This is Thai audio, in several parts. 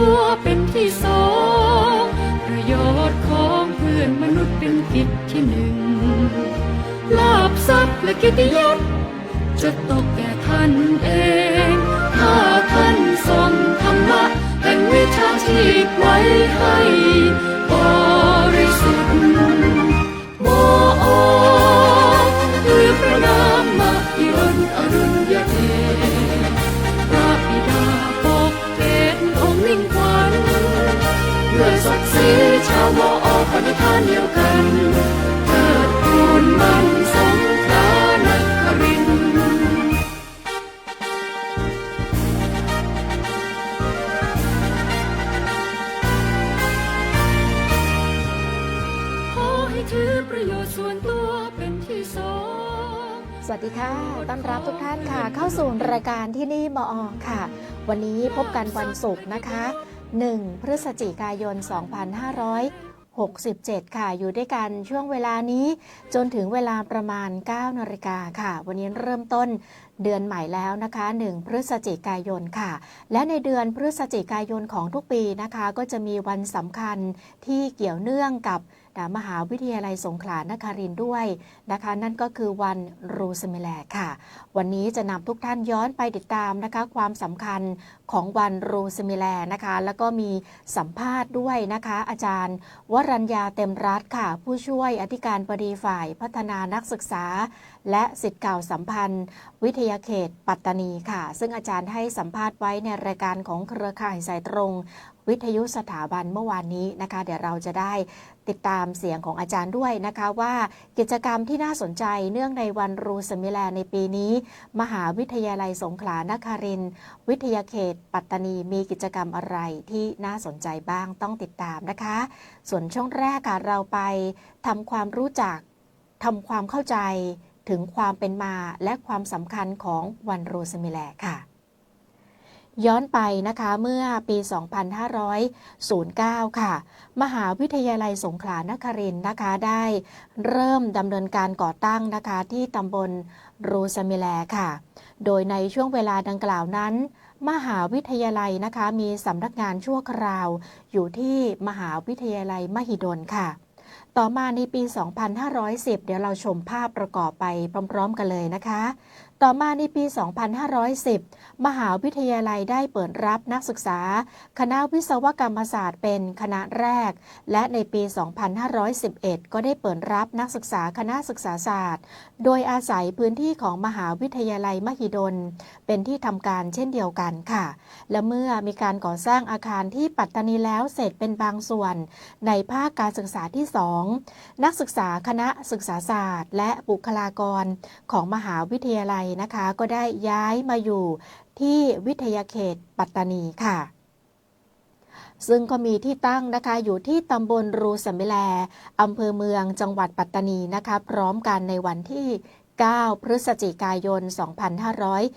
ตัวเป็นที่สองประโยชน์ของเพื่อนมนุษย์เป็นกิจที่หนึ่งลาบทรัพย์และกิติยศจะตกแก่ท่านเอง ถ้าท่านทรงธรรมะแห่งวิชาชีพไว้ให้ มอปณิธานเดียวกันเกิดทูลมันสงขลานครินขอให้ถือประโยชน์ส่วนตัวเป็นที่สอง สวัสดีค่ะ ต้อนรับทุกท่านค่ะ เข้าสู่รายการที่นี่มออค่ะ วันนี้พบกันวันศุกร์นะคะ 1 พฤศจิกายน 2567 ค่ะ อยู่ด้วยกันช่วงเวลานี้จนถึงเวลาประมาณ 9นาฬิกาค่ะ วันนี้เริ่มต้นเดือนใหม่แล้วนะคะ 1 พฤศจิกายนค่ะ และในเดือนพฤศจิกายนของทุกปีนะคะ ก็จะมีวันสำคัญที่เกี่ยวเนื่องกับมหาวิทยาลัยสงขลานครินทร์ด้วยนะคะ นั่นก็คือวันรูสเมแลค่ะวันนี้จะนำทุกท่านย้อนไปติดตามนะคะ ความสำคัญของวันรูสเมแลนะคะ แล้วก็มีสัมภาษณ์ด้วยนะคะ อาจารย์ วรัญญาเต็มรัฐค่ะ ผู้ช่วยอธิการบดีฝ่ายพัฒนานักศึกษา และสิทธิ์เก่าสัมพันธ์ วิทยาเขต ปัตตานีค่ะ ซึ่งอาจารย์ให้สัมภาษณ์ไว้ในรายการของเครือข่ายสายตรง วิทยุสถาบันเมื่อวานนี้นะคะ เดี๋ยวเราจะได้ติดตามเสียงของอาจารย์ด้วยนะคะว่ากิจกรรมที่น่าสนใจเนื่องในวันรูสมิแลในปีนี้มหาวิทยาลัยสงขลานครินทร์วิทยาเขต ปัตตานีมีกิจกรรมอะไรที่น่าสนใจบ้างต้องติดตามนะคะ ส่วนช่วงแรกค่ะเราไปทำความรู้จักทำความเข้าใจถึงความเป็นมาและความสำคัญของวันโรสมิแลค่ะ ย้อนไปนะคะเมื่อปี 2509 ค่ะ มหาวิทยาลัยสงขลานครินนะคะได้เริ่มดำเนินการก่อตั้งนะคะที่ตำบลรูสมิแลค่ะ โดยในช่วงเวลาดังกล่าวนั้น มหาวิทยาลัยนะคะมีสำนักงานชั่วคราว อยู่ที่มหาวิทยาลัยมหิดลค่ะต่อมาในปี 2510 เดี๋ยวเราชมภาพประกอบไปพร้อม ๆ กันเลยนะคะ ต่อมาในปี 2510 มหาวิทยาลัยได้เปิดรับนักศึกษา คณะวิศวกรรมศาสตร์เป็นคณะแรก และในปี 2511 ก็ได้เปิดรับนักศึกษาคณะศึกษาศาสตร์ โดยอาศัยพื้นที่ของมหาวิทยาลัยมหิดล เป็นที่ทำการเช่นเดียวกันค่ะ และเมื่อมีการก่อสร้างอาคารที่ปัตตานีแล้วเสร็จเป็นบางส่วน ในภาคการศึกษาที่ 2 นักศึกษาคณะศึกษาศาสตร์ และบุคลากรของมหาวิทยาลัยนะคะ ก็ได้ย้ายมาอยู่ที่วิทยาเขตปัตตานีค่ะ ซึ่งก็มีที่ตั้งนะคะอยู่ที่ตำบลรูสมิแลอำเภอเมืองจังหวัดปัตตานีนะคะ พร้อมกันในวันที่ 9 พฤศจิกายน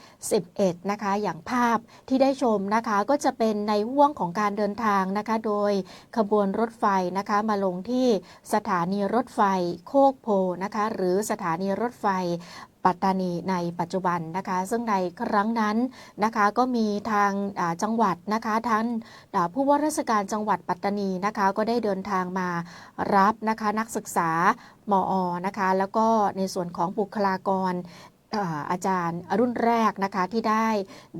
2511 นะคะ อย่างภาพที่ได้ชมนะคะก็จะเป็นในห่วงของการเดินทางนะคะ โดยขบวนรถไฟนะคะมาลงที่สถานีรถไฟโคกโพนะคะ หรือสถานีรถไฟ ปัตตานีในปัจจุบันนะคะ ซึ่งในครั้งนั้นนะคะก็มีทางจังหวัดนะคะท่านผู้ว่าราชการจังหวัดปัตตานีนะคะก็ได้เดินทางมารับนะคะนักศึกษามอนะคะแล้วก็ในส่วนของบุคลากรอาอาจารย์รุ่นแรกนะคะที่ได้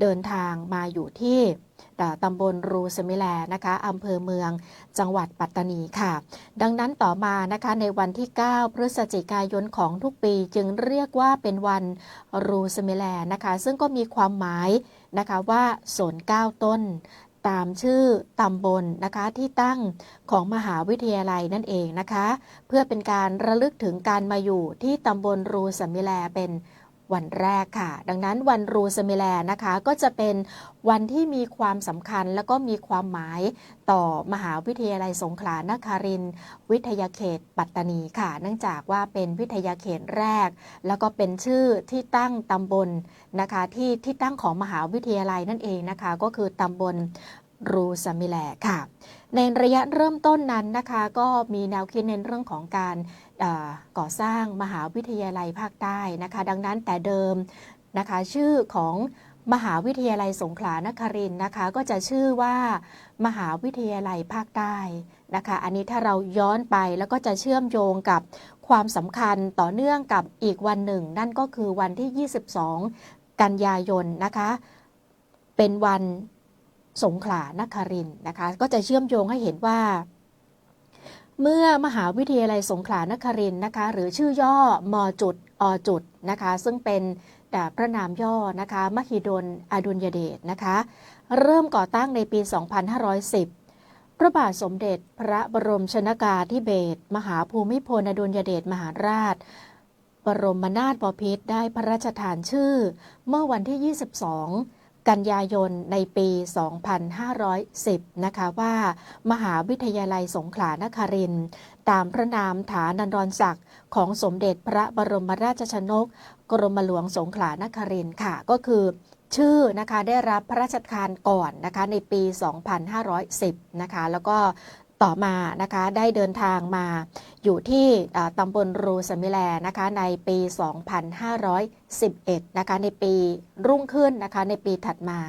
เดินทางมาอยู่ที่ ตำบลรูสมิแลนะคะอำเภอเมืองจังหวัดปัตตานีค่ะ ดังนั้นต่อมานะคะในวันที่ 9 พฤศจิกายนของทุกปีจึงเรียกว่าเป็นวันรูสมิแลนะคะ ซึ่งก็มีความหมายนะคะว่าสนเก้าต้นตามชื่อตำบลนะคะที่ตั้งของมหาวิทยาลัยนั่นเองนะคะ เพื่อเป็นการระลึกถึงการมาอยู่ที่ตำบลรูสมิแลเป็น วันแรกค่ะ ดังนั้นวันรูสมิแลนะคะก็จะเป็นวันที่มีความสำคัญแล้วก็มีความหมายต่อมหาวิทยาลัยสงขลานครินวิทยาเขตปัตตานีค่ะ เนื่องจากว่าเป็นวิทยาเขตแรก แล้วก็เป็นชื่อที่ตั้งตำบลนะคะที่ที่ตั้งของมหาวิทยาลัยนั่นเองนะคะ ก็คือตำบลรูสมิแลค่ะ ในระยะเริ่มต้นนั้นนะคะ ก็มีแนวคิดในเรื่องของการ ก่อสร้างมหาวิทยาลัยภาคใต้นะคะ ดังนั้นแต่เดิมนะคะชื่อของมหาวิทยาลัยสงขลานครินนะคะ ก็จะชื่อว่า มหาวิทยาลัยภาคใต้นะคะ อันนี้ถ้าเราย้อนไปแล้วก็จะเชื่อมโยงกับความสำคัญต่อเนื่องกับอีกวันหนึ่ง นั่นก็คือวันที่ 22 กันยายนนะคะ เป็นวันสงขลานครินนะคะ ก็จะเชื่อมโยงให้เห็นว่า เมื่อมหาวิทยาลัยสงขลานครินนะคะ หรือชื่อย่อมจุดอจุดนะคะ ซึ่งเป็นพระนามย่อนะคะ มหิดลอดุลยเดชนะคะ เริ่มก่อตั้งในปี 2510 พระบาทสมเด็จพระบรมชนากาธิเบศรมหาภูมิพลอดุลยเดชมหาราช บรมนาถบพิตรได้พระราชทานชื่อ เมื่อวันที่ 22 กันยายนในปี 2510 นะคะว่า มหาวิทยาลัยสงขลานครินต์ตามพระนามฐานันดรศักดิ์ของสมเด็จพระบรมราชชนก กรมหลวงสงขลานครินค่ะ ก็คือชื่อนะคะได้รับพระราชทานก่อนนะคะในปี 2510 นะคะแล้วก็ ต่อมานะคะได้เดินทางมาอยู่ที่ตำบลรูสมิแลนะคะในปี 2511นะคะในปีรุ่งขึ้นนะคะในปีถัดมา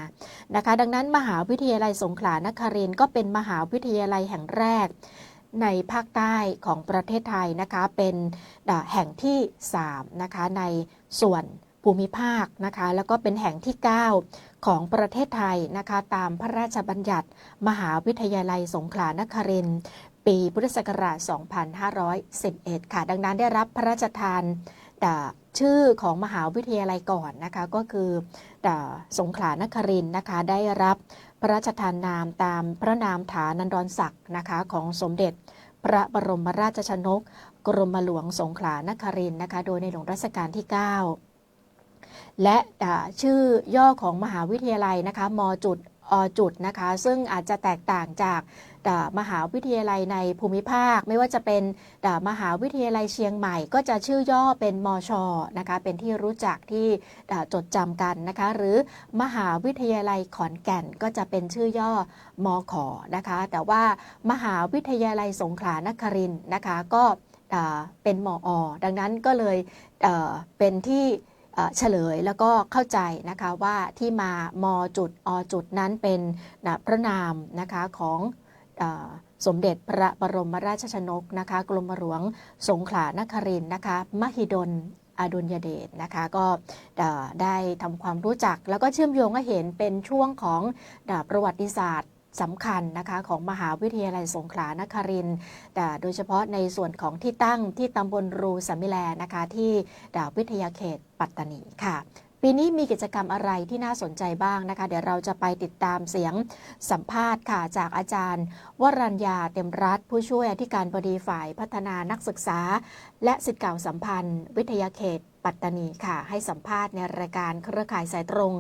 นะคะดังนั้นมหาวิทยาลัยสงขลานครินก็เป็นมหาวิทยาลัยแห่งแรกในภาคใต้ของประเทศไทยนะคะเป็นแห่งที่ 3 นะคะในส่วน ภูมิภาคนะคะ แล้วก็เป็นแห่งที่ 9 ของประเทศไทยนะคะ ตามพระราชบัญญัติ มหาวิทยาลัยสงขลานครินทร์ปีพุทธศักราช 2511 ค่ะ ดังนั้นได้รับพระราชทานอ่ชื่อของมหาวิทยาลัยก่อนนะคะ ก็คืออ่สงขลานครินทร์นะคะ ได้รับพระราชทานนามตามพระนามฐานันดรศักดิ์นะคะของสมเด็จพระบรมราชชนก กรมหลวงสงขลานครินทร์นะคะ โดยในหลวงรัชกาลที่ 9 และชื่อย่อของมหาวิทยาลัยนะคะมจุดอจุดนะคะซึ่งอาจจะแตกต่างจากมหาวิทยาลัยในภูมิภาค ไม่ว่าจะเป็นมหาวิทยาลัยเชียงใหม่ ก็จะชื่อย่อเป็นมชนะคะเป็นที่รู้จักที่จดจำกันนะคะหรือมหาวิทยาลัยขอนแก่นก็จะเป็นชื่อย่อมขนะคะแต่ว่ามหาวิทยาลัยสงขลานครินทร์นะคะก็เป็นมอ ดังนั้นก็เลยเป็นที่ เฉลยแล้วก็เข้าใจนะคะว่าที่มามจุดอจุดนั้นเป็นนะพระนามนะคะของอสมเด็จพระบรมราชชนกนะคะกรมหลวงสงขลานครินนะคะมหิดลอดุลยเดชนะคะก็ได้ทำความรู้จัก แล้วก็เชื่อมโยงให้เห็นเป็นช่วงของประวัติศาสตร์ สำคัญนะคะของมหาวิทยาลัยสงขลานครินทร์แต่โดยเฉพาะในส่วนของที่ตั้งที่ตำบลรูสมิแลนะคะที่ดาวิทยาเขตปัตตานีค่ะปีนี้มีกิจกรรมอะไรที่น่าสนใจบ้างนะคะ เดี๋ยวเราจะไปติดตามเสียงสัมภาษณ์ค่ะจากอาจารย์ วรัญญาเต็มรัฐ ผู้ช่วยอธิการบดีฝ่ายพัฒนานักศึกษา และสิทธิ์เก่าสัมพันธ์ วิทยาเขต ปัตตานีค่ะ ให้สัมภาษณ์ในรายการเครือข่ายสายตรง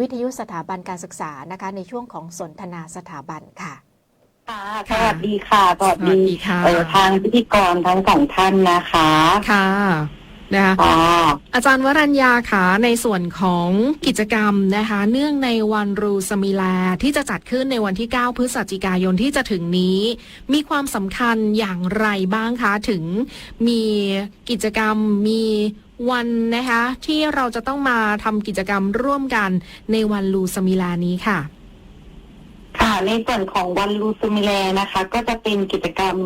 วิทยุสถาบันการศึกษานะคะ ในช่วงของสนทนาสถาบันค่ะค่ะสวัสดีค่ะสวัสสวัสดีดีค่ะเออทางพิธีกรทั้งสองท่านนะคะค่ะนะคะค่ะอาจารย์วรัญญาค่ะในส่วนของกิจกรรมนะคะ เนื่องในวันรูสมิลาที่จะจัดขึ้นในวันที่ 9 พฤศจิกายนที่จะถึงนี้ มีความสำคัญอย่างไรบ้างคะ ถึงมีกิจกรรมมี วันนะคะที่เราจะต้องมาทำกิจกรรมร่วมกันในวันรูสมิลานี้ค่ะ ค่ะ ในส่วนของวันลูซูมิแลนะคะ ก็จะเป็นกิจกรรม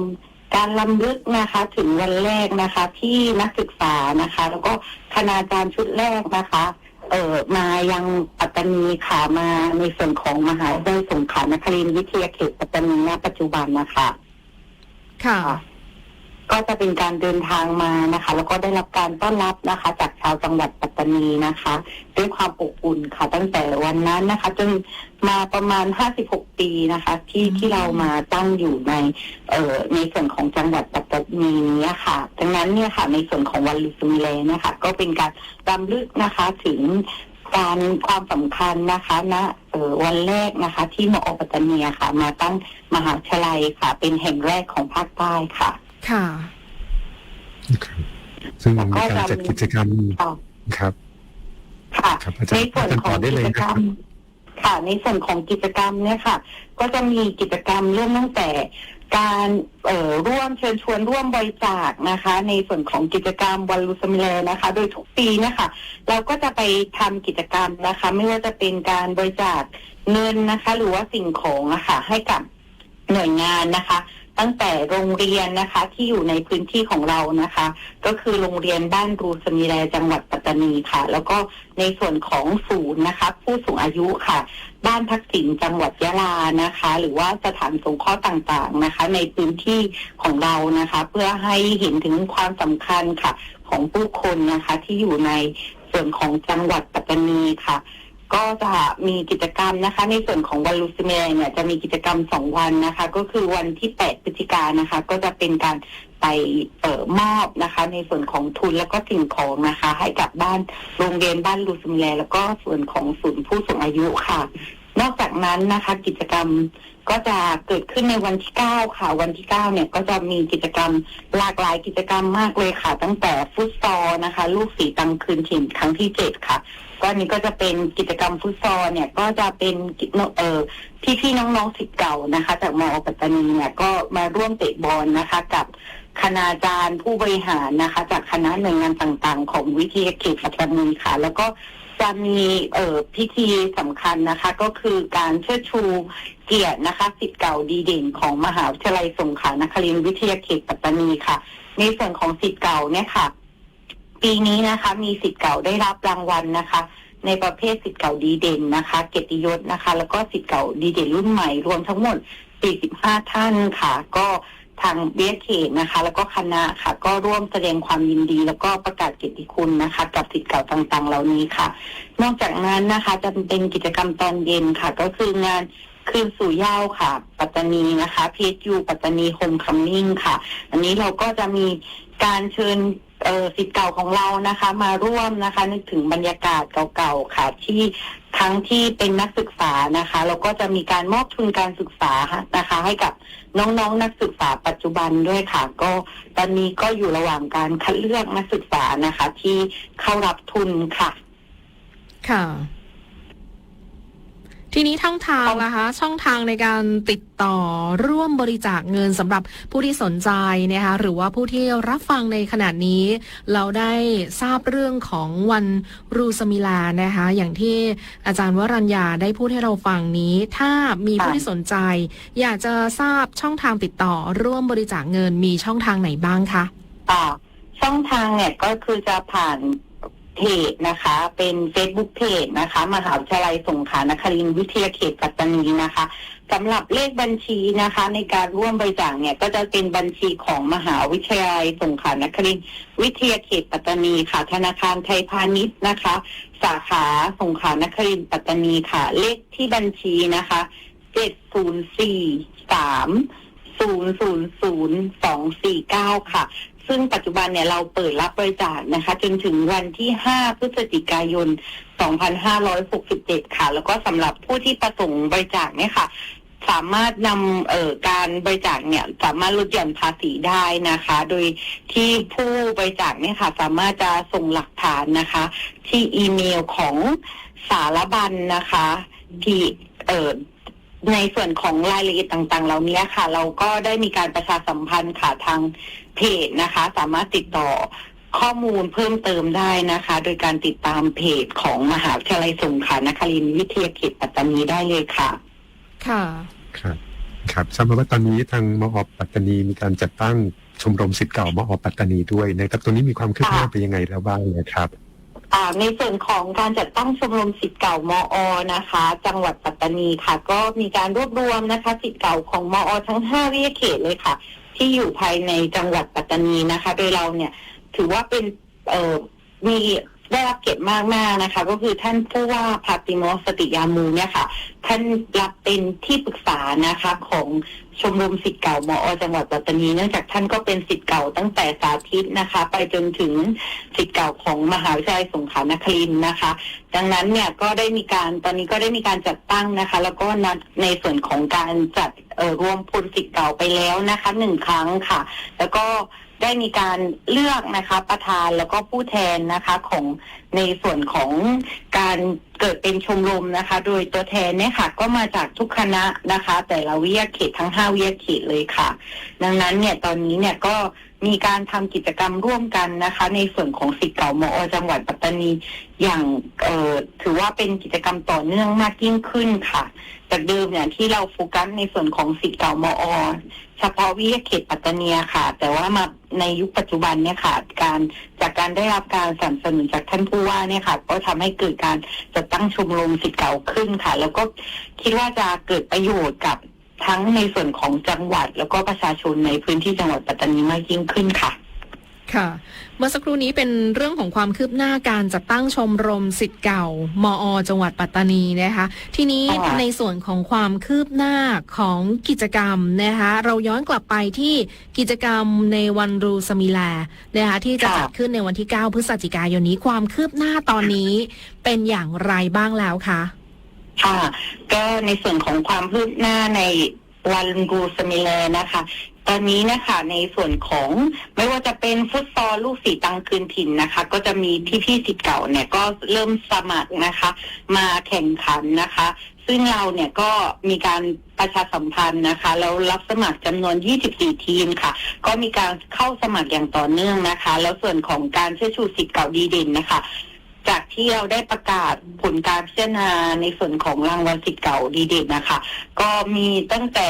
การลำลึกนะคะถึงวันแรกนะคะ ที่นักศึกษานะคะ แล้วก็คณาจารย์ชุดแรกนะคะ เอ่อมายังปัตตานีค่ะมาในส่วนของมหาวิทยาลัยสงขลานครินทร์วิทยาเขตปัตตานีณปัจจุบันนะคะ ค่ะ ก็จะเป็นการเดินทางมานะคะ แล้วก็ได้รับการต้อนรับนะคะ จากชาวจังหวัดปัตตานีนะคะ ด้วยความอบอุ่นค่ะตั้งแต่วันนั้นนะคะ จนมาประมาณ 56 ปีนะคะ ที่อืมที่เรามาตั้งอยู่ในเอ่อในส่วนของจังหวัดปัตตานีเนี้ค่ะ ดังนั้นเนี่ยค่ะ ในส่วนของวันลุสมิเลนะคะ ก็เป็นการรำลึกนะคะถึงการความสำคัญนะคะณเอ่อวันแรกนะคะ ที่มอปัตตานีค่ะ มาตั้งมหาวิทยาลัยค่ะ เป็นแห่งแรกของภาคใต้ค่ะ ค่ะครับซึ่งแล้วก็มีการจัดจะมีกิจกรรมค่ะครับ ค่ะครับอาจารย์ในส่วนของอาจารย์ต่อได้กิเลยจนะกรครัรบมค่ะ ในส่วนของกิจกรรมเนี่ยค่ะ ก็จะมีกิจกรรมเริ่มตั้งแต่การเอ่อร่วมเชิญชวนร่วมบริจาคนะคะ ในส่วนของกิจกรรมวันลุสมิเลนะคะ โดยทุกปีเนะคะเราก็จะไปทำกิจกรรมนะคะ ไม่ว่าจะเป็นการบริจาคเงินนะคะ หรือว่าสิ่งของอะค่ะให้กับหน่วยงานนะคะ ตั้งแต่โรงเรียนนะคะที่อยู่ในพื้นที่ของเรานะคะ ก็คือโรงเรียนบ้านรูสมิแลจังหวัดปัตตานีค่ะ แล้วก็ในส่วนของศูนย์นะคะ ผู้สูงอายุค่ะ บ้านพักสิงจังหวัดยะลานะคะ หรือว่าสถานสงเคราะห์ต่างๆนะคะ ในพื้นที่ของเรานะคะ เพื่อให้เห็นถึงความสำคัญค่ะ ของผู้คนนะคะที่อยู่ในส่วนของจังหวัดปัตตานีค่ะ ก็จะมีกิจกรรมนะคะ ในส่วนของวันลุสเมลเนี่ยจะมีกิจกรรมสองวันนะคะ ก็คือวันที่แปดพฤศจิกายนนะคะ ก็จะเป็นการไปเอ่อมอบนะคะ ในส่วนของทุนแล้วก็สิ่งของนะคะ ให้กับบ้านโรงเรียนบ้านลุสเมลแล้วก็ส่วนของศูนย์ผู้สูงอายุค่ะ นอกจากนั้นนะคะกิจกรรมก็จะเกิดขึ้นในวันที่เก้าค่ะ วันที่เก้าเนี่ยก็จะมีกิจกรรมหลากหลายกิจกรรมมากเลยค่ะ ตั้งแต่ฟุตซอลนะคะ ลูกสีตังคืนถิ่นครั้งที่เจ็ดค่ะก็อันนี้ก็จะเป็นกิจกรรมฟุตซอลเนี่ยก็จะเป็นเอ่อพี่พี่ๆน้องๆสิทธิ์เก่านะคะ จากมอปัตตานีเนี่ยก็มาร่วมเตะบอลนะคะ กับ คณาจารย์ผู้บริหารนะคะ จากคณะหน่วยงานต่างๆ ของวิทยาเขตปัตตานีค่ะ แล้วก็จะมีเอ่อพิธีสำคัญนะคะ ก็คือการเชิดชูเกียรตินะคะสิทธิ์เก่าดีเด่นของมหาวิทยาลัยสงขลานครินทร์วิทยาเขตปัตตานีค่ะ ในส่วนของสิทธิ์เก่าเนี่ยค่ะ ปีนี้นะคะมีสิทธิ์เก่าได้รับรางวัลนะคะ ในประเภทสิทธิ์เก่าดีเด่นนะคะ เกียรติยศนะคะ แล้วก็สิทธิ์เก่าดีเด่นรุ่นใหม่รวมทั้งหมด 45 ท่านค่ะ ก็ ทางเบียเขตนะคะ แล้วก็คณะค่ะ ก็ร่วมแสดงความยินดี แล้วก็ประกาศเกียรติคุณนะคะ กับสิทธิ์เก่าต่างๆ เหล่านี้ค่ะ นอกจากนั้นนะคะจะเป็นกิจกรรมตอนเย็นค่ะ ก็คืองานคืนสู่เย้าค่ะ ปัตตานีนะคะพีเอยูปัตตานีโฮมคัมมิ่งค่ะ อันนี้เราก็จะมีการเชิญ เออสิทธิ์เก่าของเรานะคะ มาร่วมนะคะ นึกถึงบรรยากาศเก่าๆค่ะ ที่ทั้งที่เป็นนักศึกษานะคะแล้วก็จะมีการมอบทุนการศึกษานะคะ ให้กับน้องๆนนักศึกษาปัจจุบันด้วยค่ะ ก็ตอนนี้ก็อยู่ระหว่างการคัดเลือกนักศึกษานะคะ ที่เข้ารับทุนค่ะ ค่ะ ทีนี้ทั้งทางนะคะ ช่องทางในการติดต่อร่วมบริจาคเงินสำหรับผู้ที่สนใจนะคะหรือว่าผู้ที่รับฟังในขณะนี้ เราได้ทราบเรื่องของวันรูสมิลานะคะ อย่างที่อาจารย์วรัญญาได้พูดให้เราฟังนี้ ถ้ามีผู้ที่สนใจ อยากจะทราบช่องทางติดต่อร่วมบริจาคเงินมีช่องทางไหนบ้างคะอ่าช่องทางเนี่ยก็คือจะผ่าน เพจนะคะ เป็น Facebook เพจนะคะ มหาวิทยาลัยสงขลานครินทร์วิทยาเขตปัตตานีนะคะสำหรับเลขบัญชีนะคะ ในการร่วมบริจาคเนี่ยก็จะเป็นบัญชีของมหาวิทยาลัยสงขลานครินทร์วิทยาเขตปัตตานีค่ะ ธนาคารไทยพาณิชย์นะคะ สาขาสงขลานครินทร์ปัตตานีค่ะ เลขที่บัญชีนะคะเจ็ดศูนย์สี่สามศูนย์ศูนย์ศูนย์สองสี่เก้าค่ะ ซึ่งปัจจุบันเนี่ยเราเปิดรับบริจาคนะคะ จนถึงวันที่ 5 พฤศจิกายน 2567 ค่ะ แล้วก็สำหรับผู้ที่ประสงค์บริจาคเนี่ยค่ะสามารถนำเอ่อการบริจาคเนี่ยสามารถลดหย่อนภาษีได้นะคะ โดยที่ผู้บริจาคเนี่ยค่ะสามารถจะส่งหลักฐานนะคะ ที่อีเมลของสารบัญนะคะที่เอ่อ ในส่วนของรายละเอียดต่างๆ เหล่านี้ค่ะ เราก็ได้มีการประชาสัมพันธ์ค่ะทางเพจนะคะ สามารถติดต่อข้อมูลเพิ่มเติมได้นะคะ โดยการติดตามเพจของมหาวิทยาลัยสงขลานครินทร์วิทยาเขตปัตตานีได้เลยค่ะ ค่ะ ครับ ครับทราบมาว่าตอนนี้ทางมอปัตตานีมีการจัดตั้งชมรมสิทธิ์เก่ามอปัตตานีด้วยนะครับตรงนี้มีความคืบหน้าไปยังไงแล้วบ้างนะครับอ่า ในส่วนของการจัดตั้งชมรมสิทธิ์เก่ามอนะคะ จังหวัดปัตตานีค่ะ ก็มีการรวบรวมนะคะสิทธิ์เก่าของมอทั้ง 5 วิทยาเขตเลยค่ะ ที่อยู่ภายในจังหวัดปัตตานีนะคะ โดยเราเนี่ยถือว่าเป็นเออมีได้รับเกียรติมากมากๆนะคะ ก็คือท่านผู้ว่าพาติโมสติยามูเนี่ยค่ะ ท่านรับเป็นที่ปรึกษานะคะของ ชมรมสิทธิ์เก่ามอจังหวัดปัตตานีเนื่องจากท่านก็เป็นสิทธิ์เก่าตั้งแต่สาธิตนะคะ ไปจนถึงสิทธิ์เก่าของมหาวิทยาลัยสงขลานครินนะคะ ดังนั้นเนี่ยก็ได้มีการตอนนี้ก็ได้มีการจัดตั้งนะคะ แล้วก็นัดในส่วนของการจัดเอ่อรวมพลสิทธิ์เก่าไปแล้วนะคะหนึ่งครั้งค่ะ แล้วก็ ได้มีการเลือกนะคะประธานแล้วก็ผู้แทนนะคะของในส่วนของการเกิดเป็นชมรมนะคะ โดยตัวแทนเนี่ยค่ะ ก็มาจากทุกคณะนะคะ แต่ละวิทยาเขตทั้งห้าวิทยาเขตเลยค่ะ ดังนั้นเนี่ยตอนนี้เนี่ยก็มีการทำกิจกรรมร่วมกันนะคะ ในส่วนของสิทธิ์เก่ามอจังหวัดปัตตานีอย่างเอ่อถือว่าเป็นกิจกรรมต่อเนื่องมากยิ่งขึ้นค่ะ จากเดิมเนี่ยที่เราโฟกัสในส่วนของสิทธิ์เก่ามอ เฉพาะวิทยาเขตปัตตานีค่ะ แต่ว่ามาในยุคปัจจุบันเนี่ยค่ะ การจากการได้รับการสนับสนุนจากท่านผู้ว่าเนี่ยค่ะ ก็ทำให้เกิดการจัดตั้งชมรมสิทธิ์เก่าขึ้นค่ะ แล้วก็คิดว่าจะเกิดประโยชน์กับทั้งในส่วนของจังหวัด แล้วก็ประชาชนในพื้นที่จังหวัดปัตตานีมากยิ่งขึ้นค่ะ ค่ะ เมื่อสักครู่นี้เป็นเรื่องของความคืบหน้าการจัดตั้งชมรมสิทธิ์เก่า มอ จังหวัดปัตตานีนะคะ ทีนี้ค่ะในส่วนของความคืบหน้าของกิจกรรมนะคะเราย้อนกลับไปที่กิจกรรมในวันรูสมิลานะคะที่จะจัดขึ้นในวันที่ 9 พฤศจิกายนนี้ความคืบหน้าตอนนี้เป็นอย่างไรบ้างแล้วคะค่ะ ก็ในส่วนของความคืบหน้าในวันรูสมิเลนะคะ ตอนนี้นะคะในส่วนของไม่ว่าจะเป็นฟุตซอลลูกสีตังคืนถิ่นนะคะ ก็จะมีพี่สิทธิ์เก่าเนี่ยก็เริ่มสมัครนะคะ มาแข่งขันนะคะ ซึ่งเราเนี่ยก็มีการประชาสัมพันธ์นะคะแล้วรับสมัครจำนวน 24 ทีมค่ะ ก็มีการเข้าสมัครอย่างต่อเนื่องนะคะ แล้วส่วนของการเชื่อชูสิทธิ์เก่าดีเด่นนะคะจากที่เราได้ประกาศผลการพิจารณาในส่วนของรางวัลสิทธิ์เก่าดีเด่นนะคะ ก็มีตั้งแต่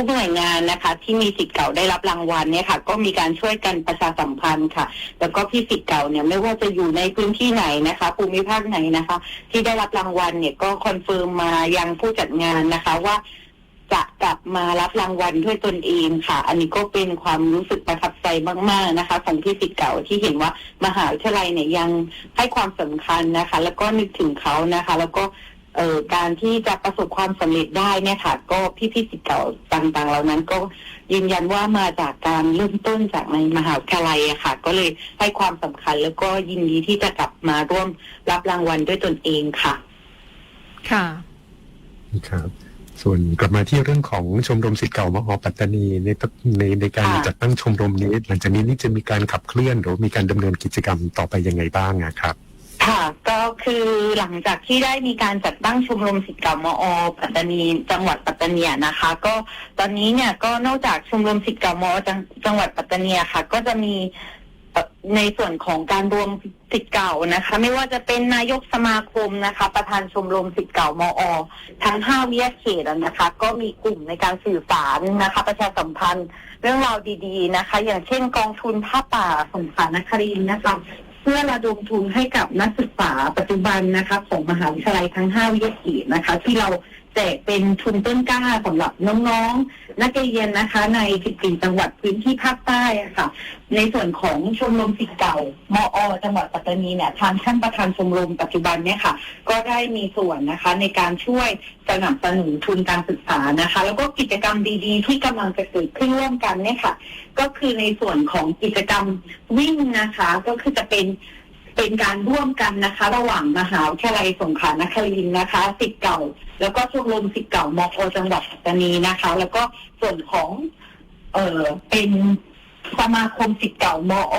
ทุกหน่วยงานนะคะ ที่มีสิทธิ์เก่าได้รับรางวัลเนี่ยค่ะ ก็มีการช่วยกันประชาสัมพันธ์ค่ะ แล้วก็พี่สิทธิ์เก่าเนี่ยไม่ว่าจะอยู่ในพื้นที่ไหนนะคะ ภูมิภาคไหนนะคะ ที่ได้รับรางวัลเนี่ยก็คอนเฟิร์มมายังผู้จัดงานนะคะว่าจะกลับมารับรางวัลด้วยตนเองค่ะ อันนี้ก็เป็นความรู้สึกประทับใจมาก ๆนะคะ ของพี่สิทธิ์เก่าที่เห็นว่ามหาวิทยาลัยเนี่ยยังให้ความสำคัญนะคะ แล้วก็นึกถึงเขานะคะ แล้วก็ เอ่อการที่จะประสบความสำเร็จได้เนี่ยค่ะ ก็พี่พี่ๆสิทธิ์เก่าต่างๆ เหล่านั้นก็ยืนยันว่ามาจากการเริ่มต้นจากในมหาวิทยาลัยอะค่ะ ก็เลยให้ความสำคัญแล้วก็ยินดีที่จะกลับมาร่วมรับรางวัลด้วยตนเองค่ะ ค่ะครับส่วนกลับมาที่เรื่องของชมรมสิทธิ์เก่ามอปัตตานีในในในการค่ะจัดตั้งชมรมนี้ หลังจากนี้นี่จะมีการขับเคลื่อนหรือมีการดำเนินกิจกรรมต่อไปยังไงบ้างอะครับ ค่ะก็ คือหลังจากที่ได้มีการจัดตั้งชมรมสิทธิ์เก่ามอปัตตานีจังหวัดปัตตานีนะคะ ก็ตอนนี้เนี่ยก็นอกจากชมรมสิทธิ์เก่ามอจังจังหวัดปัตตานีค่ะ ก็จะมีในส่วนของการรวมสิทธิ์เก่านะคะ ไม่ว่าจะเป็นนายกสมาคมนะคะ ประธานชมรมสิทธิ์เก่ามอ ทั้งห้าวิทยาเขตนะคะ ก็มีกลุ่มในการสื่อสารนะคะ ประชาสัมพันธ์เรื่องราวดี ๆนะคะ อย่างเช่นกองทุนผ้าป่าสงขลานครินทร์นะคะ พื่อระดมทุนให้กับนักศึกษาปัจจุบันนะคะ ของมหาวิทยาลัยทั้ง 5 วิทยาเขตนะคะ ที่เรา แจกเป็นทุนต้นกล้าสำหรับน้องๆ นักเรียนนะคะ ใน 14 จังหวัดพื้นที่ภาคใต้ค่ะ ในส่วนของชมรมสิทธิ์เก่ามอ จังหวัดปัตตานีเนี่ยทางท่านประธานชมรมปัจจุบันเนี่ยค่ะ ก็ได้มีส่วนนะคะในการช่วยสนับสนุนทุนการศึกษานะคะ แล้วก็กิจกรรมดีๆ ที่กำลังจะเกิดขึ้นร่วมกันเนี่ยค่ะ ก็คือในส่วนของกิจกรรมวิ่งนะคะ ก็คือจะเป็น เป็นการร่วมกันนะคะ ระหว่างมหาวิทยาลัยสงขลานครินทร์นะคะสิทธิ์เก่า แล้วก็ชมรมสิทธิ์เก่ามอจังหวัดปัตตานีนะคะ แล้วก็ส่วนของเออเป็นสมาคมสิทธิ์เก่ามอ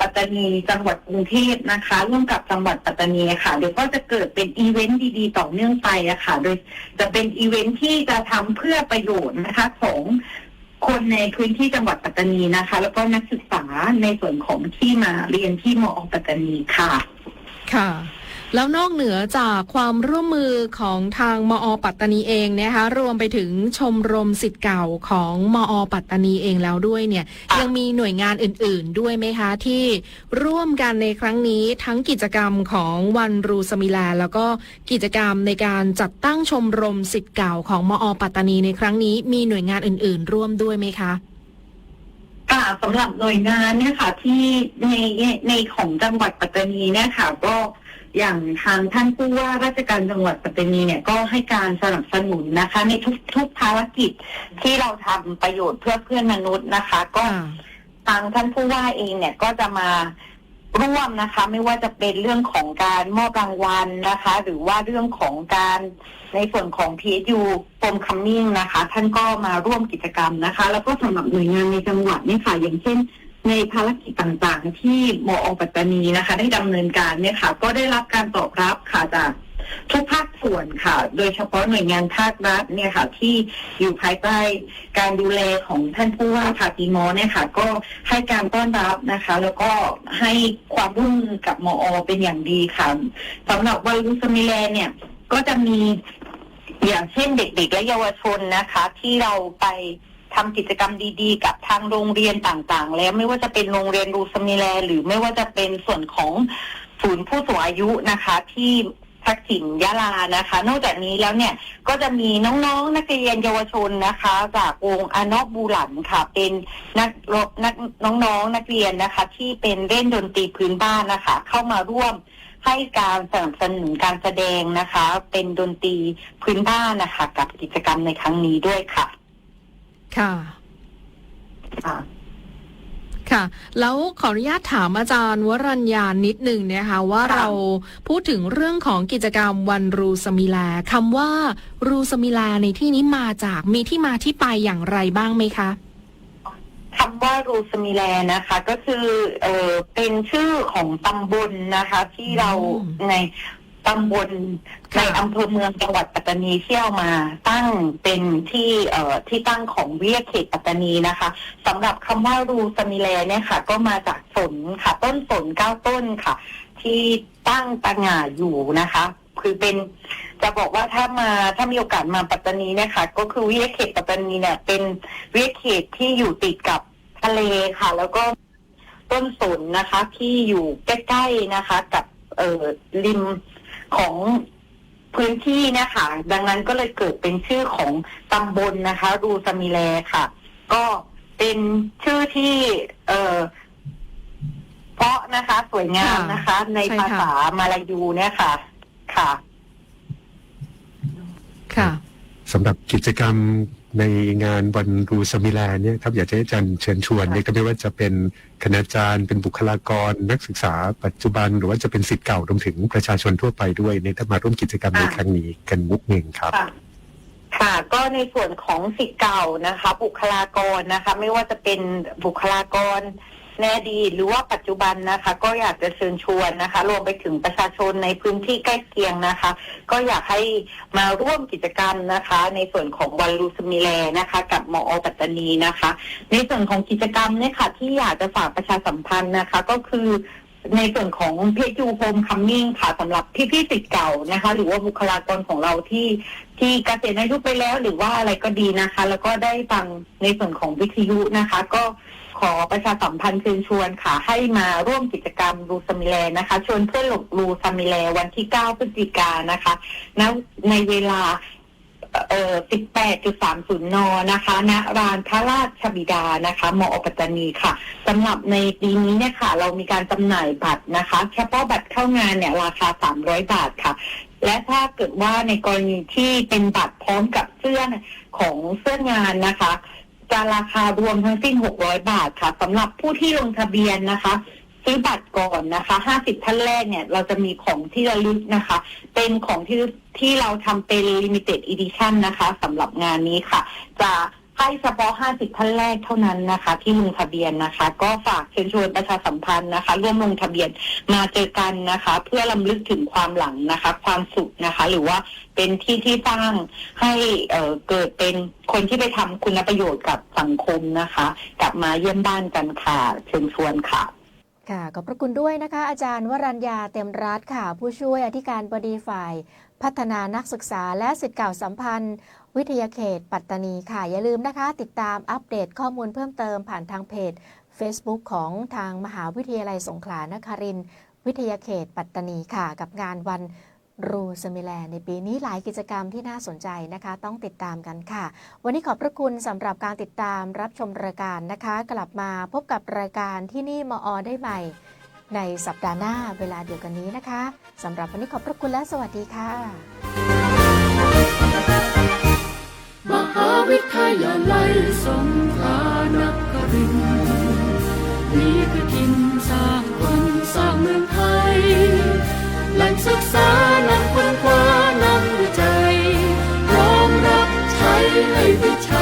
ปัตตานี จังหวัดกรุงเทพนะคะ ร่วมกับจังหวัดปัตตานีค่ะเดี๋ยวก็จะเกิดเป็นอีเวนต์ดีๆ ต่อเนื่องไปอะค่ะ โดยจะเป็นอีเวนต์ที่จะทำเพื่อประโยชน์นะคะของ คนในพื้นที่จังหวัดปัตตานีนะคะ แล้วก็นักศึกษาในส่วนของที่มาเรียนที่มอปัตตานีค่ะ ค่ะ แล้วนอกเหนือจากความร่วมมือของทางมอ ปัตตานีเองนะคะรวมไปถึงชมรมสิทธิ์เก่าของมอ ปัตตานีเองแล้วด้วยเนี่ย ยังมีหน่วยงานอื่น ๆ ด้วยไหมคะที่ร่วมกันในครั้งนี้ทั้งกิจกรรมของวันรูสมิลา แล้วก็กิจกรรมในการจัดตั้งชมรมสิทธิ์เก่าของมอ ปัตตานีในครั้งนี้มีหน่วยงานอื่น ๆ ร่วมด้วยไหมคะ สำหรับหน่วยงานเนี่ยค่ะที่ในในของจังหวัดปัตตานีเนี่ยค่ะก็อย่างทางท่านผู้ว่าราชการจังหวัดปัตตานีเนี่ยก็ให้การสนับสนุนนะคะ ในทุกทุกภารกิจที่เราทำประโยชน์เพื่อเพื่อนมนุษย์นะคะ ก็ค่ะทางท่านผู้ว่าเองเนี่ยก็จะมา ร่วมนะคะ ไม่ว่าจะเป็นเรื่องของการมอบรางวัลนะคะ หรือว่าเรื่องของการในส่วนของ PSU โ o มคัมมิ่งนะคะ ท่านก็มาร่วมกิจกรรมนะคะ แล้วก็สำหรับหน่วยงานในจังหวัดนี่ค่ะ อย่างเช่น ในภารกิจต่างๆ ที่มอปัตตานีนะคะ ได้ดำเนินการเนี่ยค่ะ ก็ได้รับการตอบรับค่ะจาก ทุกภาคส่วนค่ะ โดยเฉพาะหน่วยงานภาครัฐเนี่ยค่ะ ที่อยู่ภายใต้การดูแลของท่านผู้ว่าคาติโมเนี่ยค่ะ ก็ให้การต้อนรับนะคะ แล้วก็ให้ความร่วมมือกับมอเป็นอย่างดีค่ะสำหรับวัยรุ่นสมิแลเนี่ย ก็จะมีอย่างเช่นเด็กๆและเยาวชนนะคะ ที่เราไปทำกิจกรรมดีๆ กับทางโรงเรียนต่างๆ แล้วไม่ว่าจะเป็นโรงเรียนรูสมิแล หรือไม่ว่าจะเป็นส่วนของศูนย์ผู้สูงอายุนะคะ ที่ ทักษิณยะลานะคะ นอกจากนี้แล้วเนี่ยก็จะมีน้องๆนักเรียนเยาวชนนะคะ จากวงอานอบบูหลันค่ะ เป็นนักรบนักน้องๆนักเรียนนะคะ ที่เป็นเล่นดนตรีพื้นบ้านนะคะ เข้ามาร่วมให้การสนับสนุนการแสดงนะคะ เป็นดนตรีพื้นบ้านนะคะ กับกิจกรรมในครั้งนี้ด้วยค่ะ ค่ะ ค่ะค่ะ แล้วขออนุญาตถามอาจารย์วรัญญานิดหนึ่งนะคะว่าค่ะเราพูดถึงเรื่องของกิจกรรมวันรูสมิลาคำว่ารูสมิลาในที่นี้มาจากมีที่มาที่ไปอย่างไรบ้างไหมคะคำว่ารูสมิแลนะคะ ก็คือเออเป็นชื่อของตำบลนะคะ ที่เราอืมใน ตำบลค่ะในอำเภอเมืองจังหวัดปัตตานีที่เอามา ตั้งเป็นที่เอ่อที่ตั้งของวิทยาเขตปัตตานีนะคะสำหรับคำว่ารูสมิแลเนี่ยค่ะ ก็มาจากสนค่ะ ต้นสนเก้าต้นค่ะ ที่ตั้งตระหง่าอยู่นะคะ คือเป็นจะบอกว่าถ้ามาถ้ามีโอกาสมาปัตตานีเนี่ยค่ะก็คือวิทยาเขตปัตตานีเนี่ย เป็นวิทยาเขตที่อยู่ติดกับทะเลค่ะ แล้วก็ ต้นสนนะคะที่อยู่ใกล้ๆนะคะ กับเอ่อริม ของพื้นที่เนะคะดังนั้นก็เลยเกิดเป็นชื่อของตำบลนะคะ รูสมิแลค่ะ ก็เป็นชื่อที่เอ่อเพราะนะคะ สวยงามนะคะ ในใช่ภาค่ะษามาลายูเนี่ยค่ะ ค่ะ ค่ะสำหรับกิจกรรม ในงานวันรูสมิแลนเนี่ยครับอยากจะให้อาจารย์เชิญชวนเนี่ยก็ไม่ว่าจะเป็นคณาจารย์เป็นบุคลากร นักศึกษา ปัจจุบันหรือว่าจะเป็นสิทธิ์เก่ารวมถึงประชาชนทั่วไปด้วยในถ้ามาร่วมกิจกรรมในค่ะครั้งนี้กันมุกหนึ่งครับค่ะค่ะก็ในส่วนของสิทธิ์เก่านะคะ บุคลากรนะคะ ไม่ว่าจะเป็นบุคลากร ในอดีตหรือว่าปัจจุบันนะคะ ก็อยากจะเชิญชวนนะคะ รวมไปถึงประชาชนในพื้นที่ใกล้เคียงนะคะ ก็อยากให้มาร่วมกิจกรรมนะคะ ในส่วนของวันลูสมิแลนะคะ กับมอปัตตานีนะคะ ในส่วนของกิจกรรมเนี่ยค่ะ ที่อยากจะฝากประชาสัมพันธ์นะคะ ก็คือในส่วนของเพจยูโฮมคัมมิ่งค่ะสำหรับพี่ๆสิทธิ์เก่านะคะ หรือว่าบุคลากรของเราที่ที่เกษียณอายุไปแล้ว หรือว่าอะไรก็ดีนะคะ แล้วก็ได้ฟังในส่วนของวิทยุนะคะ ก็ ขอประชาสัมพันธ์เชิญชวนค่ะ ให้มาร่วมกิจกรรมรูสมิแลนะคะ ชวนเพื่อนหลบรูสมิแลวันที่ 9 พฤศจิกายนนะคะณในเวลาเอ่อ18.30 น นะคะ ณ รานพระราชบิดา นะคะ มอปัตตานีค่ะ สำหรับในปีนี้เนี่ยค่ะ เรามีการจำหน่ายบัตรนะคะ เฉพาะบัตรเข้างานเนี่ย ราคา 300 บาทค่ะ และถ้าเกิดว่าในกรณีที่เป็นบัตรพร้อมกับเสื้อของเสื้องานนะคะ จะราคารวมทั้งสิ้น 600 บาทค่ะสำหรับผู้ที่ลงทะเบียนนะคะ ซื้อบัตรก่อนนะคะ 50 ท่านแรกเนี่ย เราจะมีของที่ระลึกนะคะ เป็นของที่ที่เราทำเป็น limited edition นะคะสำหรับงานนี้ค่ะ จะ ให้เฉพาะ 50 ท่านแรกเท่านั้นนะคะ ที่ลงทะเบียนนะคะ ก็ฝากเชิญชวนประชาสัมพันธ์นะคะ ร่วมลงทะเบียนมาเจอกันนะคะ เพื่อลำลึกถึงความหลังนะคะ ความสุขนะคะ หรือว่าเป็นที่ที่สร้างให้เเกิดเป็นคนที่ไปทำคุณประโยชน์กับสังคมนะคะ กลับมาเยี่ยมบ้านกันค่ะ เชิญชวนค่ะค่ะขอบพระคุณด้วยนะคะ อาจารย์วรัญญาเต็มรัตน์ค่ะ ผู้ช่วยอธิการบดีฝ่าย พัฒนานักศึกษาและสิทธิ์เก่าสัมพันธ์ วิทยาเขต ปัตตานีค่ะ อย่าลืมนะคะ ติดตามอัปเดตข้อมูลเพิ่มเติมผ่านทางเพจ Facebook ของทางมหาวิทยาลัยสงขลานครินวิทยาเขต ปัตตานีค่ะ กับงานวันรูสมิแลในปีนี้หลายกิจกรรมที่น่าสนใจนะคะ ต้องติดตามกันค่ะ วันนี้ขอบพระคุณสำหรับการติดตามรับชมรายการนะคะ กลับมาพบกับรายการที่นี่มอได้ใหม่ ในสัปดาห์หน้าเวลาเดียวกันนี้นะคะสำหรับวันนี้ขอบพระคุณและสวัสดีค่ะ หาวิทยาลัยสงขลานครินนี่คือทินสร้างคนสร้างเมืองไทยแหล่งศึกษานำค้นคว้านำวิจัย พร้อมรับใช้ให้วิชา